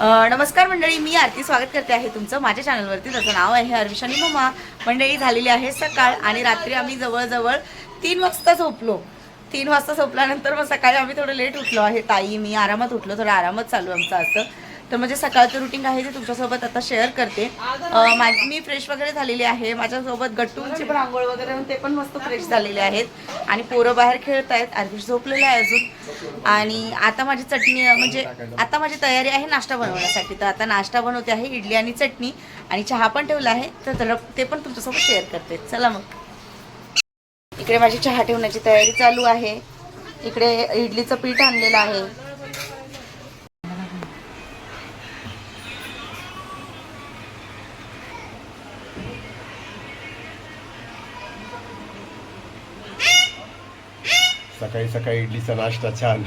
नमस्कार मंडळी मी आरती स्वागत करते आहे तुमचं माझ्या चॅनलवरती. त्याचं नाव आहे हर्विशानी ममा. मंडळी झालेली आहे सकाळ आणि रात्री आम्ही जवळजवळ तीन वाजता झोपलो. तीन वाजता झोपल्यानंतर मग सकाळी आम्ही थोडं लेट उठलो आहे. ताई मी आरामात उठलो थोडं आरामात चालू आमचं असं. तर म्हणजे सकाळचं रुटीन आहे ते तुमच्यासोबत आता शेअर करते. मी फ्रेश वगैरे झालेली आहे. माझ्यासोबत गट्टूंची पण आंघोळ वगैरे ते पण मस्त फ्रेश झालेले आहेत. आणि पोरं बाहेर खेळत आहेत. अर्धी झोपलेलं आहे अजून. आणि आता माझी चटणी म्हणजे आता माझी तयारी आहे नाश्ता बनवण्यासाठी. तर आता नाश्ता बनवते आहे इडली आणि चटणी. आणि चहा पण ठेवला आहे. तर ते पण तुमच्यासोबत शेअर करते. चला मग. इकडे माझी चहा ठेवण्याची तयारी चालू आहे. इकडे इडलीचं पीठ आणलेलं आहे. सकाळी सकाळी इडलीचा नाश्ता छान.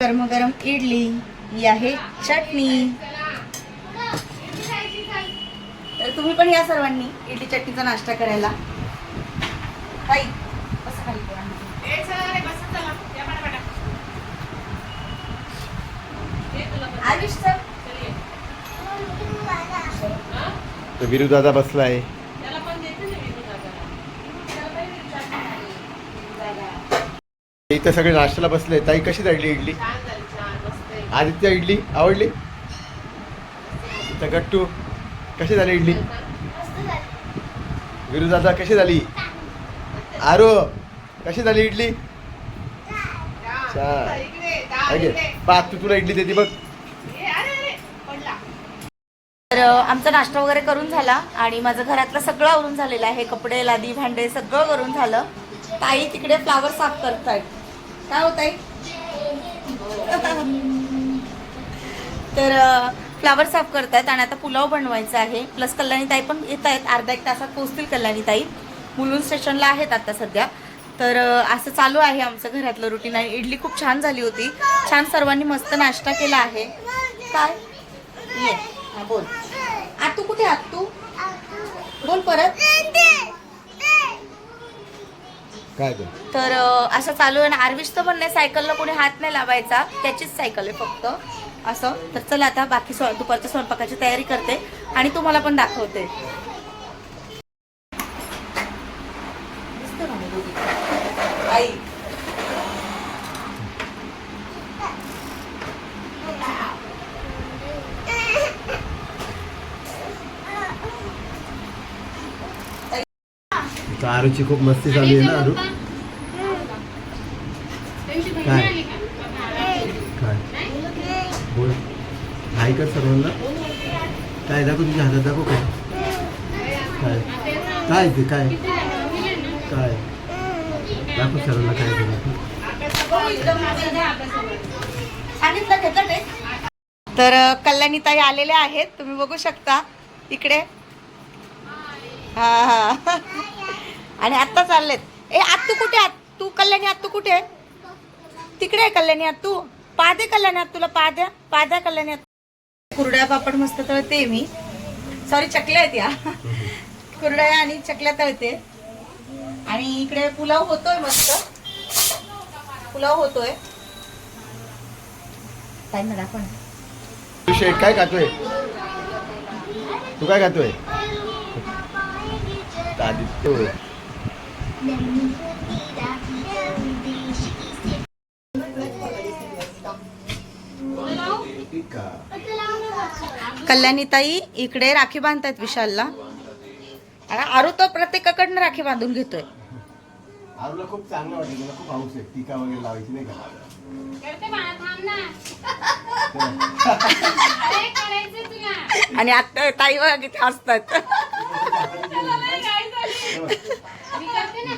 गरम गरम इडली ही आहे चटणी. तर तुम्ही पण या सर्वांनी इडली चटणीचा नाश्ता करायला ताई, बसा खाली पोरांनो. आयुष सर तर विरू दादा बसलाय इथं सगळे नाश्त्याला बसले. ताई कशी झाली इडली? आदित्य इडली आवडली? इथं गट्टू कशी झाली इडली? विरू दादा कशी झाली? आरो कशी झाली इडली? पा तू तुला इडली देते बघ. तर आमचा नाश्ता वगैरे करून झाला आणि माझं घरातलं सगळं आवरून झालेलं आहे. कपडे लादी भांडे सगळं करून झालं. ताई तिकडे फ्लावर साफ करत आहेत काय होत आहे तर फ्लावर साफ करतायत आणि आता पुलाव बनवायचा आहे. प्लस कल्याणी ताई पण येत आहेत. अर्धा एक तासात पोहोचतील कल्याणी ताई. मुलून स्टेशनला आहेत आता सध्या. तर असं चालू आहे आमचं घरातलं रुटीन आणि इडली खूप छान झाली होती. छान सर्वांनी मस्त नाश्ता केला आहे. काय? ये. हा, बोल. आतू कुठे आतू बोल परत. काय ते? तर अ, असं चालू आहे ना आर्विशचं पण नाही सायकलला कोणी हात नाही लावायचा. त्याचीच सायकल आहे फक्त. असं. तर चला आता बाकी स्व दुपारच्या स्वयंपाकाची तयारी करते आणि तुम्हाला पण दाखवते दिसतं का मी दोघी? आई इथं आरूची खूप मस्ती चालू आहे ना आरू काय? काय? बोल. हाय कर सर्वांना? काय दाखव तुझ्या हातात दाखव काय? काय? काय ते? काय? काय? दाखव सर्वांना काय ते तर कल्याणीताई कल्याणी आलेल्या आहेत. तुम्ही बघू शकता. इकडे. हा हा. आणि आत्ता चाललेत. ए आत्तू कुठे आत? तू कल्याणी आत्तू कुठे? आहे? तिकडे आहे कल्याणी आत्तू. पादे कल्याणी आत तुला पाद्या पाद्या कल्याणी आत कुरड्या पापड मस्त तळते मी. सॉरी चकल्या आहेत या. कुरड्या आणि चकल्या तळते. आणि इकडे पुलाव होतोय मस्त. पुलाव होतोय. ना तू शेट काय खातोय? तू काय खातोय? आदित्य. कल्याणीताई इकडे राखी बांधतायत विशालला. आणि आरू तो प्रत्येकाकडनं राखी बांधून घेतोय. आरूला खूप चांगलं वाटलं मला खूप हाऊस आहे. टीका वगैरे लावायची नाही का? आणि आता ताई किती हसतात.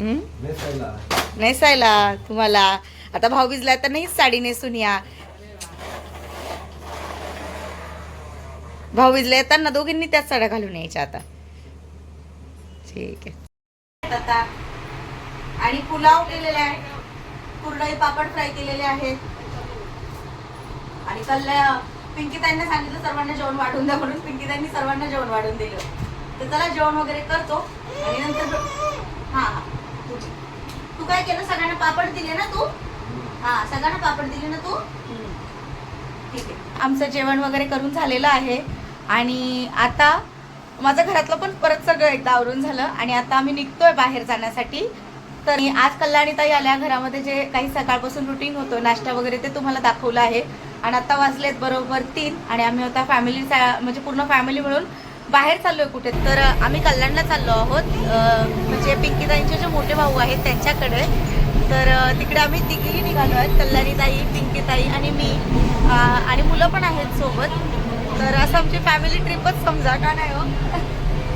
हं? नेसायला. तुम्हाला. आता भाऊ भिजला तर नाहीच साडी नेसून या. भाऊ भिजले येताना दोघींनी त्याच साड्या घालून यायच्या आता. ठीक आहे. आता. आणि पुलाव केलेला आहे कुरडई पापड फ्राय केलेले आहेत. आणि कल्ल्या पिंकीताईंना सांगितलं सर्वांना जेवण वाढून द्या म्हणून पिंकीताईंनी सर्वांना जेवण वाढून दिलं. तर चला जेवण वगैरे करतो. आणि नंतर हा. तुझी. तू काय केलं? सगळ्यांना पापड दिले ना तू? हा सगळ्यांना पापड दिले ना तू? ठीक आहे. आमचं जेवण वगैरे करून झालेलं आहे. आणि आता माझं घरातलं पण परत सगळं एकदा आवरून झालं. आणि आता आम्ही निघतोय बाहेर जाण्यासाठी. तर आज कल्याणीताई आल्या. घरामध्ये जे काही सकाळपासून रुटीन होतं नाश्ता वगैरे ते तुम्हाला दाखवलं आहे. आणि आता वाजलेत बरोबर तीन. आणि आम्ही आता फॅमिली म्हणजे पूर्ण फॅमिली मिळून बाहेर चाललोय कुठे? तर आम्ही कल्याणला चाललो आहोत. म्हणजे पिंकीताईंचे जे मोठे भाऊ आहेत त्यांच्याकडे. तर तिकडे आम्ही तिघेही निघालो आहेत. कल्याणीताई पिंकीताई आणि मी. आणि मुलं पण आहेत सोबत. तर असं आमची फॅमिली ट्रिपच समजा का नाही हो?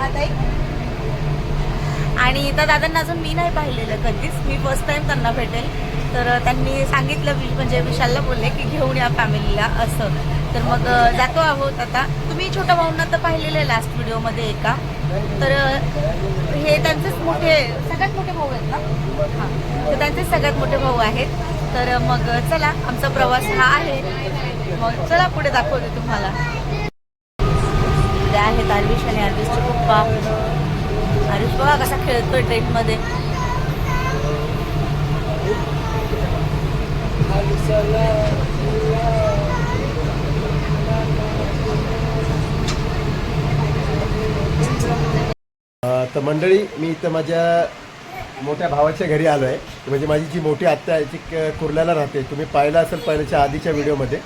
आता आणि त्या दादांना अजून मी नाही पाहिलेलं कधीच. मी फर्स्ट टाइम त्यांना भेटेल. तर त्यांनी सांगितलं वि- म्हणजे विशालला बोलले की घेऊन या फॅमिलीला असं. तर मग जातो आहोत आता. तुम्ही छोट्या भाऊंना तर पाहिलेलं आहे लास्ट व्हिडिओमध्ये एका. तर हे त्यांचेच मोठे सगळ्यात मोठे भाऊ आहेत ना? हां. तर त्यांचेच सगळ्यात मोठे भाऊ आहेत. तर मग चला आमचा प्रवास हा आहे. मग चला पुढे दाखवते तुम्हाला. इकडे आहेत आर्विश आणि आर्विशचे पप्पा. आरुष बघा कसा खेळतोय ट्रेनमध्ये. अं, तर मंडळी मी इथं माझ्या मोठ्या भावाच्या घरी आलो आहे म्हणजे माझी जी मोठी आत्या आहे ती क- कुर्ल्याला राहते. तुम्ही पाहिलं असेल पहिल्याच्या आधीच्या व्हिडिओमध्ये.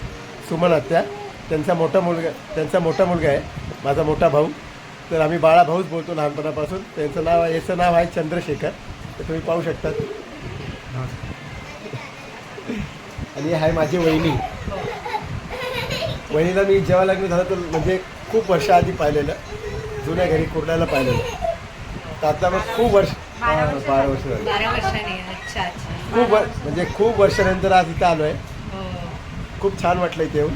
सुमन आत्या. त्यांचा मोठा मुलगा त्यांचा मोठा मुलगा आहे माझा मोठा भाऊ. तर आम्ही बाळा भाऊच बोलतो लहानपणापासून. त्यांचं नाव आहे याचं नाव आहे चंद्रशेखर. तर तुम्ही पाहू शकतात आणि आहे माझी वहिनी. वहिनीला मी जेव्हा लग्न झालं तर म्हणजे खूप वर्षाआधी पाहिलेलं. जुन्या घरी कुर्ल्याला पाहिलेलं तर आता मग खूप वर्ष हा, बारा वर्ष झाली. बारा वर्षांनी. अच्छा अच्छा. खूप वर- म्हणजे खूप वर्षानंतर आज इथं आलो आहे खूप छान वाटलं इथे येऊन.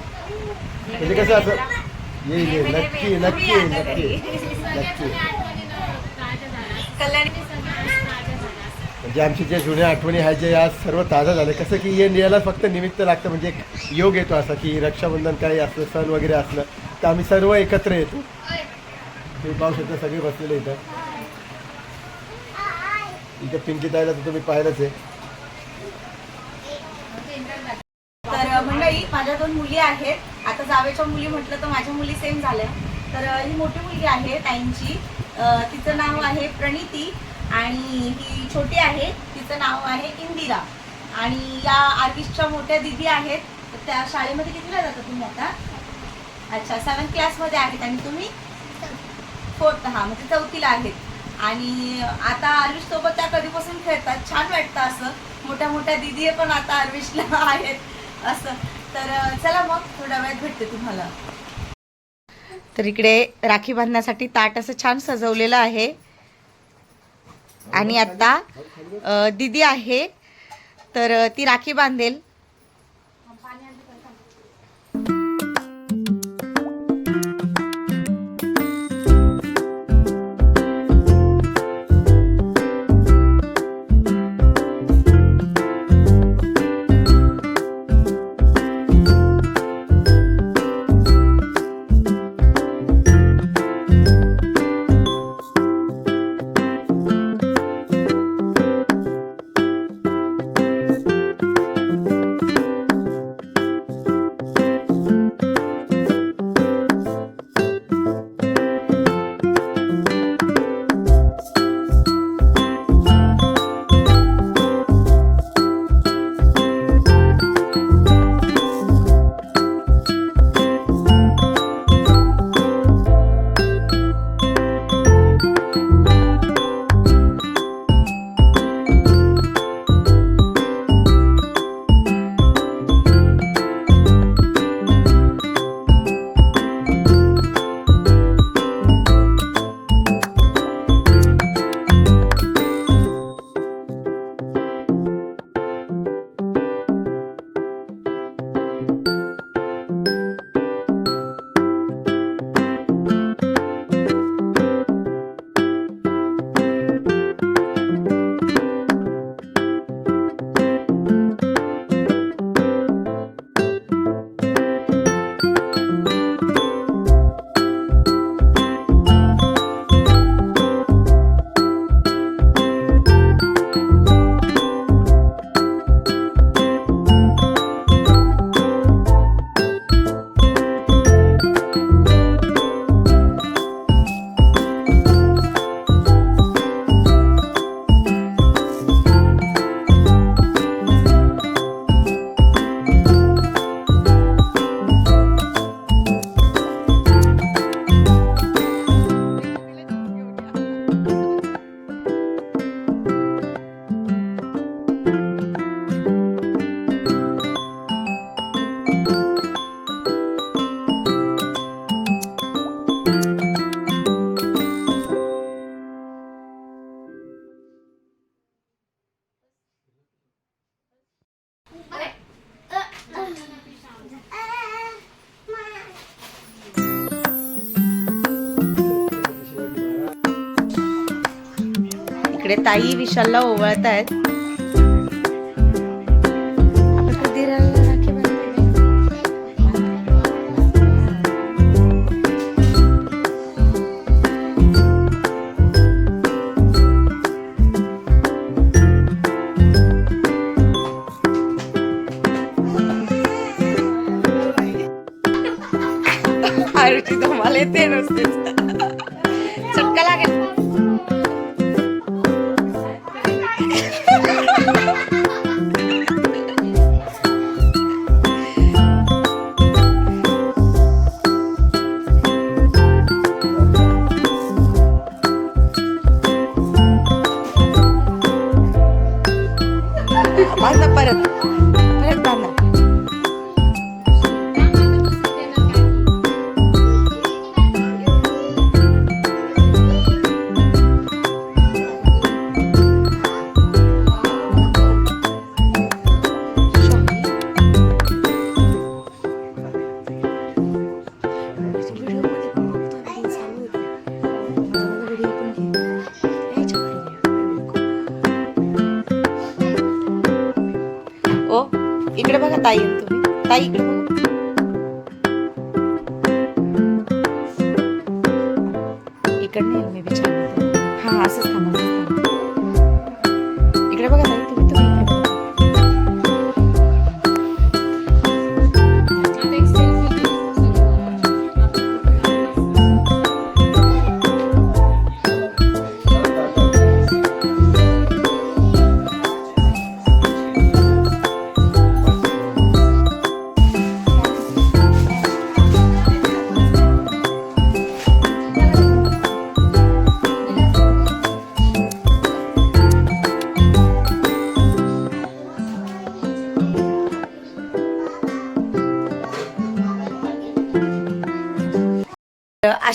म्हणजे कसं असं ये ये नक्की नक्की नक्की. नक्की. कल्याणी म्हणजे आमची जे जुन्या आठवणी आहेत जे आज सर्व ताजा झाले. कसं की हे याला फक्त निमित्त लागतं म्हणजे एक योग येतो असा की रक्षाबंधन काही असलं सण वगैरे असलं तर आम्ही सर्व एकत्र येतो. तुम्ही पाहू शकता सगळे बसलेले इथं. इथं पिंकी ताईला तर तुम्ही पाहिलंच आहे. तर मंडळी माझ्या दोन मुली आहेत. आता जावेच्या मुली म्हटलं तर माझ्या मुली सेम झाल्या. तर ही मोठी मुलगी आहे ताईंची. तिचं नाव आहे प्रणिती आणि ही छोटी आहे. तिचं नाव आहे इंदिरा. आणि या आर्टिस्टच्या मोठ्या दिदी आहेत. तर त्या शाळेमध्ये कितीला जाता तुम्ही आता? अच्छा सेवन क्लासमध्ये आहेत. आणि तुम्ही? फोर्थ हा म्हणजे चौथीला आहेत. आणि आता आर्विश सोबत त्या कधीपासून खेळतात. छान वाटतं असं. मोठ्या मोठ्या दिदी पण आता आर्विशला आहेत असं. तर चला मग थोड्या वेळात भेटते तुम्हाला. तर इकडे राखी बांधण्यासाठी ताट असं छान सजवलेलं आहे. आणि आता दिदी आहे. तर ती राखी बांधेल. इकडे ताई विशालला ओवाळत आहेत तुम्हाला येते नुसतेच.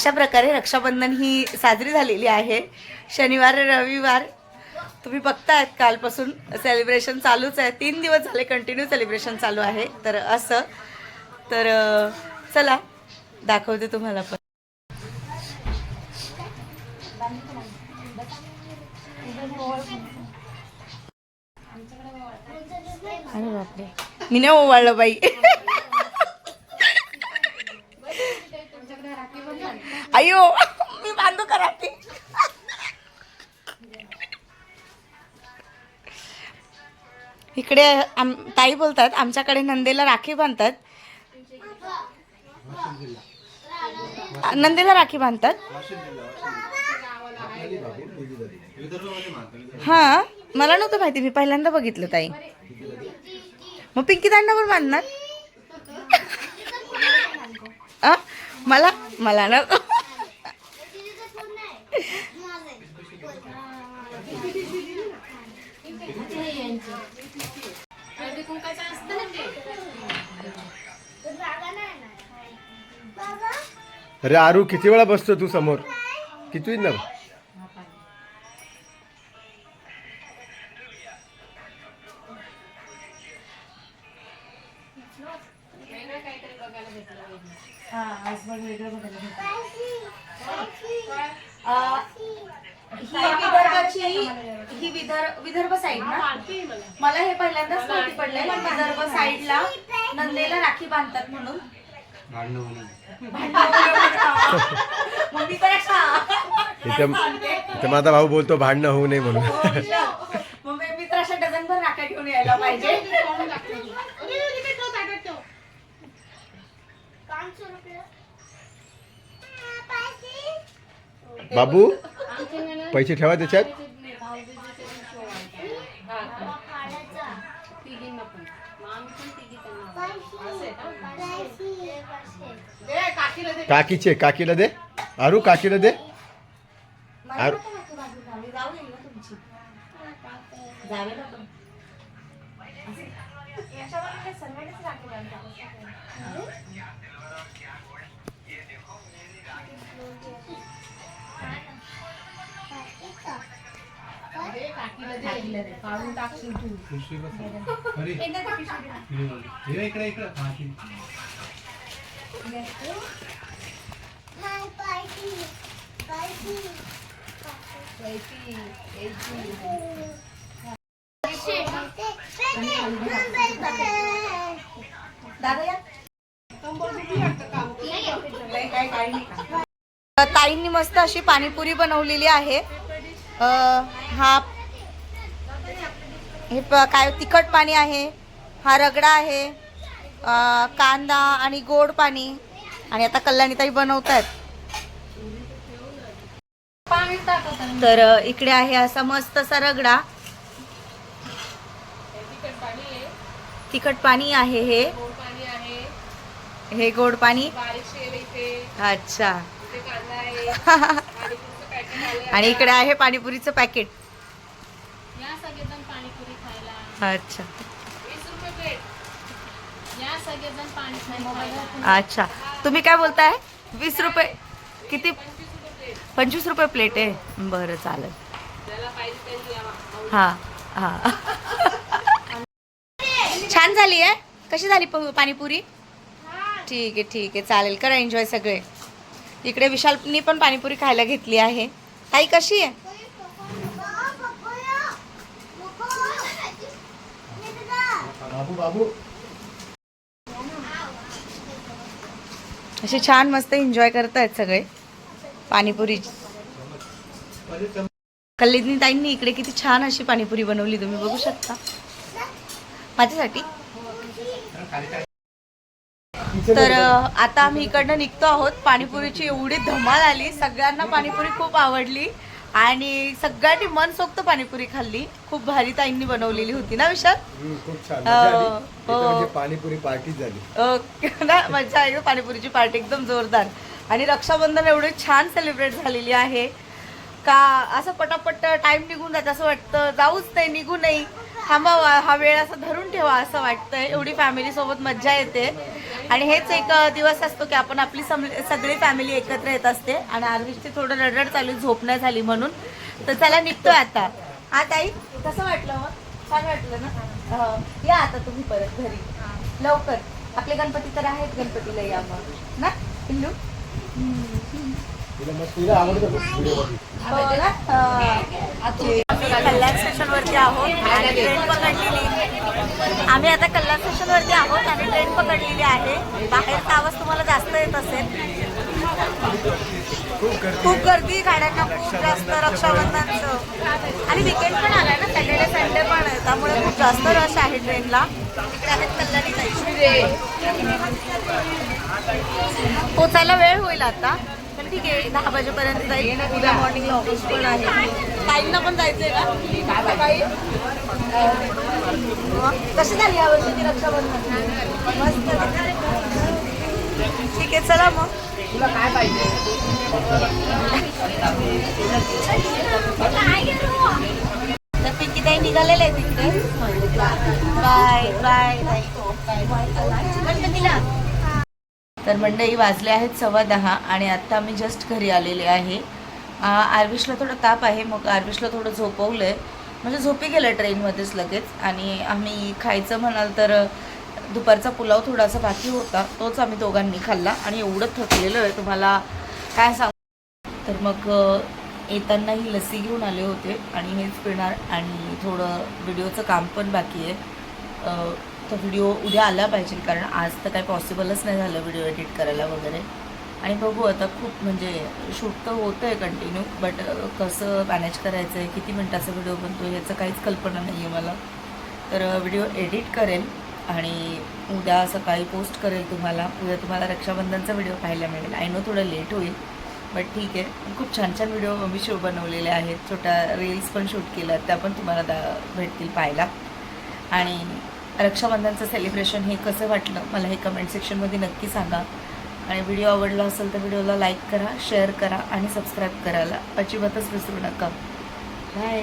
अशा प्रकारे रक्षाबंधन ही साजरी झालेली आहे. शनिवार रविवार तुम्ही बघतायत कालपासून सेलिब्रेशन चालूच आहे. तीन दिवस झाले कंटिन्यू सेलिब्रेशन चालू आहे. तर असं. तर चला दाखवते तुम्हाला पण. अरे बापरे. मी नाही ओवाळलं बाई. अयो मी बांधू का राखी इकडे आम ताई बोलतात आमच्याकडे नंदेला राखी बांधतात. नंदेला राखी बांधतात? हा मला नव्हतं माहिती मी पहिल्यांदा बघितलं ताई. मग पिंकी दांडावर बांधणार? मला मला ना हळदी कुंकाचं असतं ना ते. अरे आरू किती वेळा बसतो तू समोर किती ना वेगळं बघायला. ही विदर्भाची ही विदर्भ विदर्भ साईड ना? मला. हे पहिल्यांदाच माहिती पडलंय. पण विदर्भ साईडला नंदेला राखी बांधतात म्हणून. मग मी तर अशा. इथे इथे माझा भाऊ बोलतो भांडणं होऊ नये म्हणून. मग मी तर अशा डझनभर राख्या घेऊन यायला पाहिजे. बाबू? पैसे ठेवा त्याच्यात. काकीला दे. काकीचे काकीला दे. आरू. काकीला दे मला काढून टाकशील तू. इकडे इकडे हा, ती. दादा या ताईंनी मस्त अशी पाणीपुरी बनवलेली आहे. हा हे प- काय तिखट पाणी आहे हा रगडा आहे कांदा आणि गोड पाणी. आणि आता कल्याणीताई बनवत आहेत तर इकडे आहे असा मस्त असा रगडा. तिखट पाणी आहे हे. हे गोड पाणी. अच्छा. आणि इकडे आहे पाणीपुरीचं पॅकेट या सगळेजण पाणीपुरी खायला अच्छा. अच्छा. तुम्ही काय बोलताय? वीस रुपये. किती? पंचवीस रुपये प्लेट आहे. बरं चालेल. हां हां. हा छान झाली आहे? कशी झाली प- पाणीपुरी? ठीक आहे ठीक आहे. चालेल करा एन्जॉय सगळे. इकडे विशालनी पण पाणीपुरी खायला घेतली आहे. ताई कशी आहे? बाबू बाबू. असे छान मस्त एन्जॉय करतायत सगळे. पाणीपुरी. कल्लीनी ताईंनी इकडे किती छान अशी पाणीपुरी बनवली तुम्ही बघू शकता. माझ्यासाठी. तर आता आम्ही इकडनं निघतो आहोत. पाणीपुरीची एवढी धमाल आली सगळ्यांना पाणीपुरी खूप आवडली. आणि सगळ्यांनी मनसोक्त पाणीपुरी खाल्ली. खूप भारी ताईंनी बनवलेली होती ना विशाल? खूप छान. मजा आली. हो, इथं हो. म्हणजे पाणीपुरी पार्टीच झाली. ना मजा आहे पाणीपुरीची पार्टी एकदम जोरदार. आणि रक्षाबंधन एवढी छान सेलिब्रेट झालेली आहे. का असं पटापट टाइम निघून जात असं वाटतं जाऊच नाही निघू नाही थांबावा हा वेळ असा धरून ठेवा असं वाटतंय. एवढी फॅमिली सोबत मज्जा येते. आणि हेच एक दिवस असतो की आपण आपली सम- सगळी फॅमिली एकत्र येत असते आणि आरविशची थोडं रडरड चालू झोप नाही झाली म्हणून. तर चला निघतोय आता. हा ताई कसं वाटलं मग छान वाटलं ना? या आता तुम्ही परत घरी. लवकर. आपले गणपती तर आहेत गणपतीला या मग. ना पिल्लू हो ना कल्याण स्टेशन वरती आहोत आणि ट्रेन पकडलेली. आम्ही आता कल्याण स्टेशन वरती आहोत आणि ट्रेन पकडलेली आहे. बाहेरचा आवाज तुम्हाला जास्त येत असेल. खूप गर्दी गाड्यांना खूप जास्त रक्षाबंधनचं. आणि विकेंड पण आलाय ना सॅटर्डे संडे पण आहे. त्यामुळे खूप जास्त रश आहे ट्रेनला तिकडे आहेत कल्याणी पोचायला वेळ होईल आता. ठीक आहे. दहा वाजेपर्यंत जाईल. उद्या मॉर्निंगला ऑफिस पण आहे. ताईंना पण जायचंय का? सकाळी कशी झाली या वर्षीची रक्षाबंधन? मस्त. ठीक आहे चला मग. तर पिंकी ताई निघालेले आहे तिकडे बाय. बाय. गणपतीला. तर मंडई वाजले आहेत सव्वा दहा आणि आत्ता आम्ही जस्ट घरी आलेले आहे. आरविशला थोडं ताप आहे मग आरविशला थोडं झोपवलं आहे म्हणजे झोपी गेलं ट्रेनमध्येच लगेच आणि आम्ही खायचं म्हणाल तर दुपारचा पुलाव थोडासा बाकी होता तोच आम्ही दोघांनी खाल्ला आणि एवढं थकलेलं आहे. तुम्हाला काय सांगू? तर मग येताना ही लसी घेऊन आले होते आणि हेच पिणार आणि थोडं व्हिडिओचं काम पण बाकी आहे. तो व्हिडिओ उद्या आला पाहिजे कारण आज तर काही पॉसिबलच नाही झालं व्हिडिओ एडिट करायला वगैरे. आणि बघू आता खूप म्हणजे शूट तर होतं आहे कंटिन्यू बट कसं मॅनेज करायचं आहे किती मिनटाचा व्हिडिओ बनतो याचं काहीच कल्पना नाही आहे मला. तर व्हिडिओ एडिट करेल आणि उद्या सकाळी पोस्ट करेल तुम्हाला. उद्या तुम्हाला रक्षाबंधनचा व्हिडिओ पाहायला मिळेल. आय नो थोडं लेट होईल बट ठीक आहे. खूप छान छान व्हिडिओ मी शो बनवलेले आहेत. छोट्या रील्स पण शूट केल्या त्या पण तुम्हाला दा भेटतील पाहायला. आणि रक्षाबंधनचं सेलिब्रेशन हे कसं वाटलं? मला हे कमेंट सेक्शनमध्ये नक्की सांगा. आणि व्हिडिओ आवडला असेल तर व्हिडिओला लाईक करा शेअर करा आणि सबस्क्राईब करायला अजिबातच विसरू नका. बाय